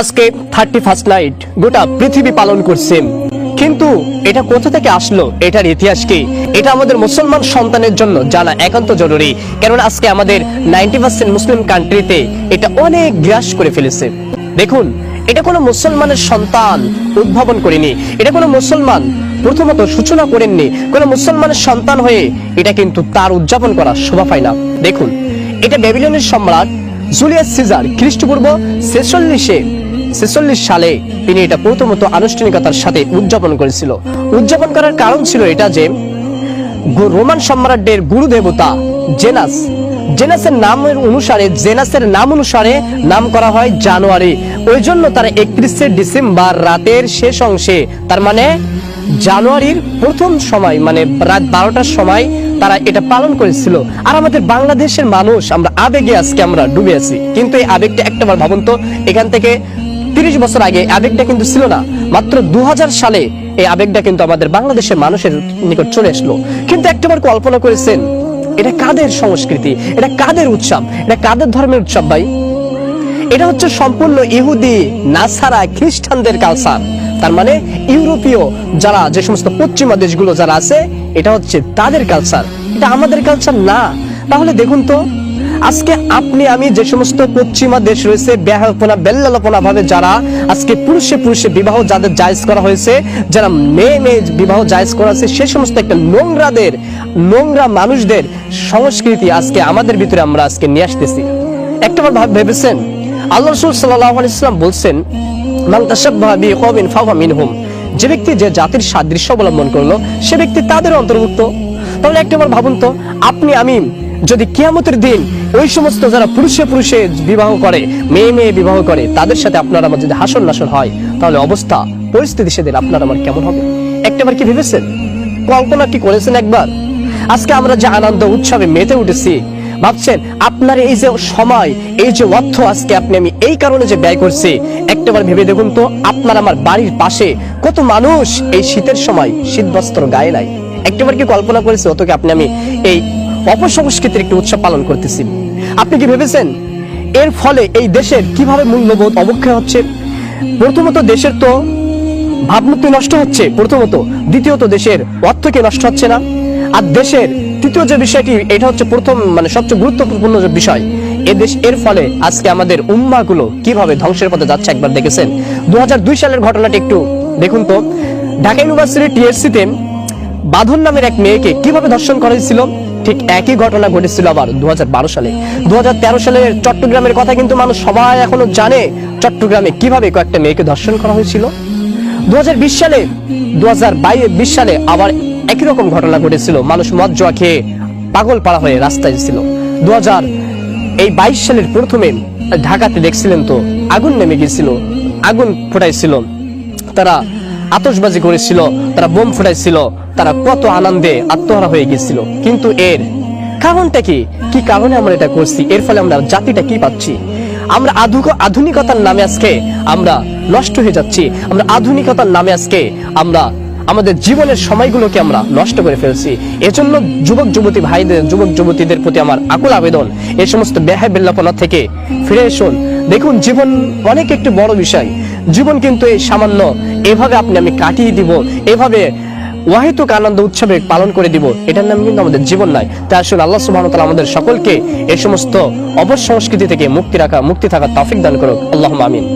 আজকে thirty first night গোটা পৃথিবী পালন করছে কিন্তু এটা কোথা থেকে আসলো? এটার ইতিহাস কি? এটা আমাদের মুসলমান সন্তানের জন্য জানা একান্ত জরুরি। কারণ আজকে আমাদের নাইনটি পার্সেন্ট মুসলিম কান্ট্রিতে এটা অনেক গ্রাস করে ফেলেছে। দেখুন, এটা কোনো মুসলমানের সন্তান উদ্ভাবন করেনি। এটা কোনো মুসলমান প্রথমত সূচনা করেননি। কোনো মুসলমানের সন্তান হয়ে এটা কিন্তু তার উদযাপন করা শোভা পায় না। দেখুন, এটা ব্যাবিলনের সম্রাট জুলিয়াস সিজার, খ্রিস্টপূর্ব ছেচল্লিশে ছেচল্লিশ সালে তিনি এটা প্রথমত আনুষ্ঠানিকতার সাথে উদযাপন করেছিল। উদযাপন করার কারণ ছিল এটা যে রোমান সম্রাটদের গুরু দেবতা জেনাস। জেনাসের নামের অনুসারে, জেনাসের নাম অনুসারে নাম করা হয় জানুয়ারি। ওই জন্য তারা একত্রিশে ডিসেম্বর রাতের শেষ অংশে, তার মানে জানুয়ারির প্রথম সময় মানে রাত বারোটার সময় তারা এটা পালন করেছিল। আর আমাদের বাংলাদেশের মানুষ, আমরা আবেগে আজকে আমরা ডুবে আছি। কিন্তু এই আবেগটা একটাবার ভাবুন তো, এখান থেকে তিরিশ বছর আগে আবেগটা কিন্তু ছিল না। মাত্র দু সালে এই আবেগটা কিন্তু আমাদের বাংলাদেশের মানুষের নিকট চলে আসলো। কিন্তু একটাবার কল্পনা করেছেন, এটা কাদের সংস্কৃতি? এটা কাদের উৎসব? এটা কাদের ধর্মের উৎসব ভাই? এটা হচ্ছে সম্পূর্ণ ইহুদি, নাসারা, খ্রিস্টানদের কালচার তার মানে ইউরোপীয় যারা যে সমস্ত পশ্চিমা দেশগুলো যারা আছে, এটা হচ্ছে তাদের কালচার এটা আমাদের কালচার না। তাহলে দেখুন তো আজকে আপনি, আমি যে সমস্ত পশ্চিমা দেশ রয়েছে ব্যাহপনা বেল্লালপনা ভাবে যারা আজকে পুরুষে পুরুষে বিবাহ যাদের জায়েজ করা হয়েছে, যারা মেয়ে মেয়ে বিবাহ জায়েজ করা হয়েছে, সে সমস্ত একটা নোংরাদের, নোংরা মানুষদের সংস্কৃতি আজকে আমাদের ভিতরে আমরা আজকে নিয়ে আসতেছি। একটাবার ভাব ভেবেছেন? আল্লাহ রসুল সাল্লাহ ইসলাম বলছেন যে ব্যক্তি যে জাতির সাদৃশ্য অবলম্বন করল, সে ব্যক্তি তাদের অন্তর্ভুক্ত। তাহলে একটাবার ভাবুন তো, আপনি, আমি যদি কিয়ামতের দিন ওই সমস্ত যারা পুরুষে পুরুষে বিবাহ করে, মেয়ে মেয়ে বিবাহ করে, তাদের সাথে আপনার আমার যদি হাসন নাসন হয়, তাহলে অবস্থা, পরিস্থিতি সেদিন আপনার আমার কেমন হবে? একটাবার কি ভেবেছেন? কল্পনা কি করেছেন একবার? আজকে আমরা যে আনন্দ উৎসবে মেতে উঠেছি, ভাবছেন আপনার এই যে সময়, এই যে অর্থ আজকে আপনি আমি এই কারণে যে ব্যয় করছি, একটাবার ভেবে দেখুন তো, আপনার আমার বাড়ির পাশে কত মানুষ এই শীতের সময় শীত বস্ত্র গায়ে নাই। একটাবার কি কল্পনা করেছে অতকে আপনি আমি এই অপসংস্কৃতির একটি উৎসব পালন করতেছি। আপনি কি ভেবেছেন? এর ফলে এই দেশের কীভাবে মূল্যবোধ অবক্ষয় হচ্ছে? প্রথমত দেশের তো ভাবমূর্তি নষ্ট হচ্ছে, প্রথমত। দ্বিতীয়ত দেশের অর্থ কি নষ্ট হচ্ছে না। আর দেশের তৃতীয় যে বিষয়টি, এটা হচ্ছে প্রথম মানে সবচেয়ে গুরুত্বপূর্ণ যে বিষয়, এ দেশ এর ফলে আজকে আমাদের উম্মাগুলো কীভাবে ধ্বংসের পথে যাচ্ছে একবার দেখেছেন? দু হাজার দুই সালের ঘটনাটি একটু দেখুন তো। ঢাকা ইউনিভার্সিটি টিএসসিতে বাঁধন নামের এক মেয়েকে কীভাবে ধর্ষণ করা হয়েছিল? ঠিক একই ঘটনা ঘটেছিল আবার দু সালে। দু সালের চট্টগ্রামের কথা কিন্তু মানুষ সবাই এখনও জানে চট্টগ্রামে কীভাবে কয়েকটা মেয়েকে ধর্ষণ করা হয়েছিল। দু সালে দু সালে আবার একই রকম ঘটনা ঘটেছিল। মানুষ মদ জোয়া খেয়ে পাগল পাড়া হয়ে রাস্তায় ছিল দু হাজার এই বাইশ সালের প্রথমে ঢাকাতে দেখছিলেন তো, আগুন নেমে গেছিল আগুন ফুটাইছিল। তারা আতশবাজি করেছিল, তারা বোম ফুটাইছিল তারা কত আনন্দে আত্মহারা হয়ে গেছিল। কিন্তু এর কারণটা কি? কি কারণে আমরা এটা করছি? এর ফলে আমরা জাতিটা কি পাচ্ছি? আমরা আধুক আধুনিকতার নামে আজকে আমরা নষ্ট হয়ে যাচ্ছি। আমরা আধুনিকতার নামে আজকে আমরা আমাদের জীবনের সময়গুলোকে আমরা নষ্ট করে ফেলছি। এজন্য যুবক যুবতী ভাইদের, যুবক যুবতীদের প্রতি আমার আকুল আবেদন। এই সমস্ত বেহায় বিল্লাপনা থেকে ফিরে এসুন। দেখুন, জীবন অনেক একটি বড় বিষয়। জীবন কিন্তু এই সামান্য, এভাবে আপনি আমি কাটিয়ে দিব। এভাবে ওয়াহিতুক আনন্দ উৎসবে পালন করে দিব। এটার নাম কিন্তু আমাদের জীবন নয়। তাই আসলে আল্লাহ সুবাহ আমাদের সকলকে এই সমস্ত অবসংস্কৃতি থেকে মুক্তি রাখা, মুক্তি থাকা তাফিক দান করুক। আল্লাহ আমিন।